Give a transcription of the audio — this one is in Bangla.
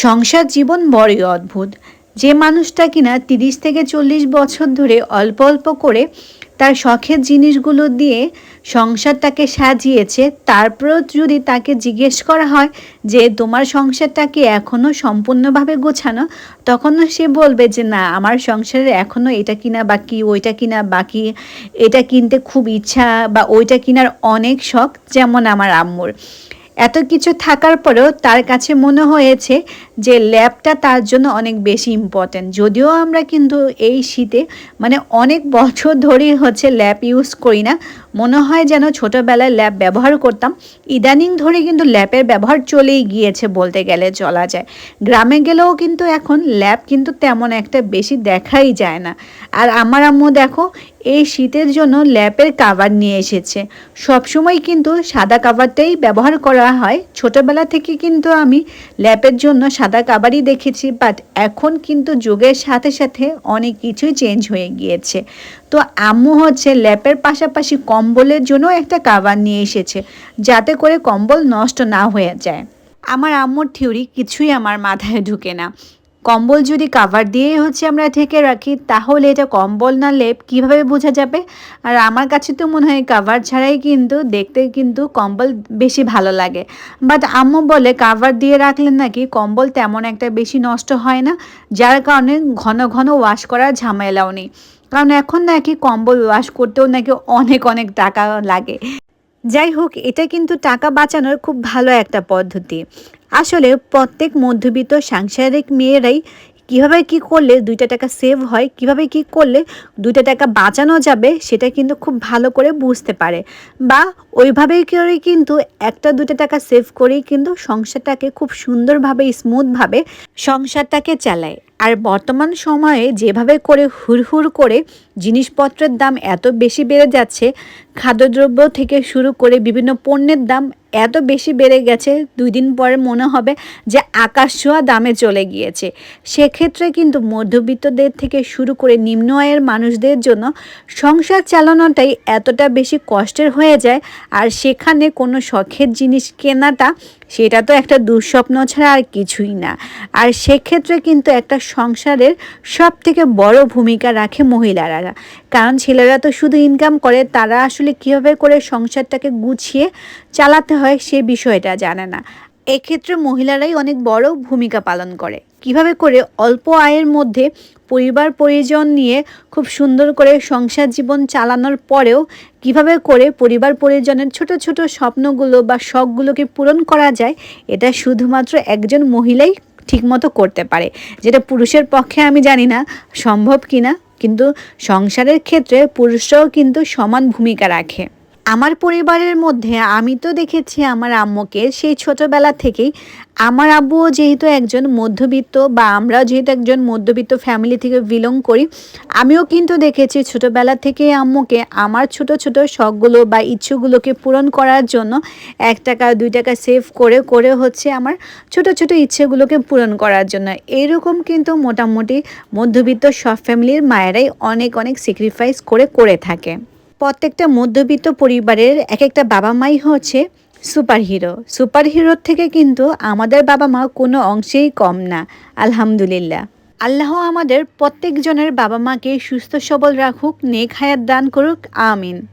সংসার জীবন বড়ই অদ্ভুত। যে মানুষটা কিনা তিরিশ থেকে চল্লিশ বছর ধরে অল্প অল্প করে তার শখের জিনিসগুলো দিয়ে সংসারটাকে সাজিয়েছে, তারপরেও যদি তাকে জিজ্ঞেস করা হয় যে, তোমার সংসারটাকে এখনও সম্পূর্ণভাবে গোছানো? তখনও সে বলবে যে, না, আমার সংসারে এখনও এটা কিনা বাকি, ওইটা কিনা বাকি, এটা কিনতে খুব ইচ্ছা বা ওইটা কিনার অনেক শখ, যেমন আমার আম্মুর। এত কিছু থাকার পরেও তার কাছে মনে হয়েছে যে ল্যাবটা তার জন্য অনেক বেশি ইম্পর্ট্যান্ট যদিও আমরা কিন্তু এই শীতে মানে অনেক বছর ধরেই হচ্ছে ল্যাব ইউজ করি না, মনে হয় যেন ছোটোবেলায় ল্যাব ব্যবহার করতাম। ইদানিং ধরে কিন্তু ল্যাবের ব্যবহার চলেই গিয়েছে বলতে গেলে চলা যায়। গ্রামে গেলেও কিন্তু এখন ল্যাব কিন্তু তেমন একটা বেশি দেখাই যায় না। আর আমার আম্মু দেখো এই শীতের জন্য ল্যাপের কাভার নিয়ে এসেছে। সবসময় কিন্তু সাদা কাভারটাই ব্যবহার করা হয়। ছোটবেলা থেকে কিন্তু আমি ল্যাপের জন্য সাদা কাভারই দেখেছি বাট এখন কিন্তু যুগের সাথে সাথে অনেক কিছুই চেঞ্জ হয়ে গিয়েছে। তো আম্মু হচ্ছে ল্যাপের পাশাপাশি কম্বলের জন্য একটা কাভার নিয়ে এসেছে, যাতে করে কম্বল নষ্ট না হয়ে যায়। আমার আম্মুর থিওরি কিছুই আমার মাথায় ঢুকে না। কম্বল যদি কাভার দিয়েই হচ্ছে আমরা ঢেকে রাখি, তাহলে এটা কম্বল না লেপ কীভাবে বোঝা যাবে? আর আমার কাছে তো মনে হয় কাভার ছাড়াই কিন্তু দেখতে কিন্তু কম্বল বেশি ভালো লাগে। বাট আম্মু বলে কাভার দিয়ে রাখলে নাকি কম্বল তেমন একটা বেশি নষ্ট হয় না, যার কারণে ঘন ঘন ওয়াশ করার ঝামেলাও নেই। কারণ এখন নাকি কম্বল ওয়াশ করতেও নাকি অনেক অনেক টাকা লাগে। যাই হোক, এটা কিন্তু টাকা বাঁচানোর খুব ভালো একটা পদ্ধতি। আসলে প্রত্যেক মধ্যবিত্ত সাংসারিক মেয়েরাই কীভাবে কি করলে দুইটা টাকা সেভ হয়, কীভাবে কি করলে দুইটা টাকা বাঁচানো যাবে, সেটা কিন্তু খুব ভালো করে বুঝতে পারে। বা ওইভাবেই করে কিন্তু একটা দুটো টাকা সেভ করেই কিন্তু সংসারটাকে খুব সুন্দরভাবে স্মুথভাবে সংসারটাকে চালায়। আর বর্তমান সময়ে যেভাবে করে হুড়হুড় করে জিনিসপত্রের দাম এত বেশি বেড়ে যাচ্ছে, খাদ্যদ্রব্য থেকে শুরু করে বিভিন্ন পণ্যের দাম এত বেশি বেড়ে গেছে, দুই দিন পরে মনে হবে যে আকাশ ছোঁয়া দামে চলে গিয়েছে। সেক্ষেত্রে কিন্তু মধ্যবিত্তদের থেকে শুরু করে নিম্ন আয়ের মানুষদের জন্য সংসার চালানোটাই এতটা বেশি কষ্টের হয়ে যায় আর সেখানে কোনো শখের জিনিস কেনাটা, সেটা তো একটা দুঃস্বপ্ন ছাড়া আর কিছুই না। আর সেক্ষেত্রে কিন্তু একটা সংসারের সব থেকে বড় ভূমিকা রাখে মহিলারা। কারণ ছেলেরা তো শুধু ইনকাম করে, তারা আসলে কীভাবে করে সংসারটাকে গুছিয়ে চালাতে হয় সে বিষয়টা জানে না। এক্ষেত্রে মহিলারাই অনেক বড় ভূমিকা পালন করে। কীভাবে করে অল্প আয়ের মধ্যে পরিবার পরিজন নিয়ে খুব সুন্দর করে সংসার জীবন চালানোর পরেও কীভাবে করে পরিবার পরিজনের ছোট ছোট স্বপ্নগুলো বা শখগুলোকে পূরণ করা যায়, এটা শুধুমাত্র একজন মহিলাই ঠিকমতো করতে পারে। যেটা পুরুষের পক্ষে আমি জানি না, সম্ভব কিনা, কিন্তু সংসারের ক্ষেত্রে পুরুষরাও কিন্তু সমান ভূমিকা রাখে। আমার পরিবারের মধ্যে আমি তো দেখেছি আমার আম্মুকে, সেই ছোটবেলা থেকেই আমার আব্বুও যেহেতু একজন মধ্যবিত্ত বা আমরাও যেহেতু একজন মধ্যবিত্ত ফ্যামিলি থেকে বিলং করি, আমিও কিন্তু দেখেছি ছোটোবেলা থেকে আম্মুকে আমার ছোট ছোট শখগুলো বা ইচ্ছুগুলোকে পূরণ করার জন্য এক টাকা, দুই টাকা সেভ করে করে হচ্ছে আমার ছোট ছোট ইচ্ছেগুলোকে পূরণ করার জন্য। এরকম কিন্তু মোটামুটি মধ্যবিত্ত সব ফ্যামিলির মায়েরাই অনেক অনেক স্যাক্রিফাইস করে করে থাকে। প্রত্যেকটা মধ্যবিত্ত পরিবারের এক একটা বাবা মাই হচ্ছে সুপার হিরো সুপার হিরোর থেকে কিন্তু আমাদের বাবা মা কোনো অংশেই কম না, আলহামদুলিল্লাহ। আল্লাহ আমাদের প্রত্যেকজনের বাবা মাকে সুস্থ সবল রাখুক, নেক হায়াত দান করুক, আমিন।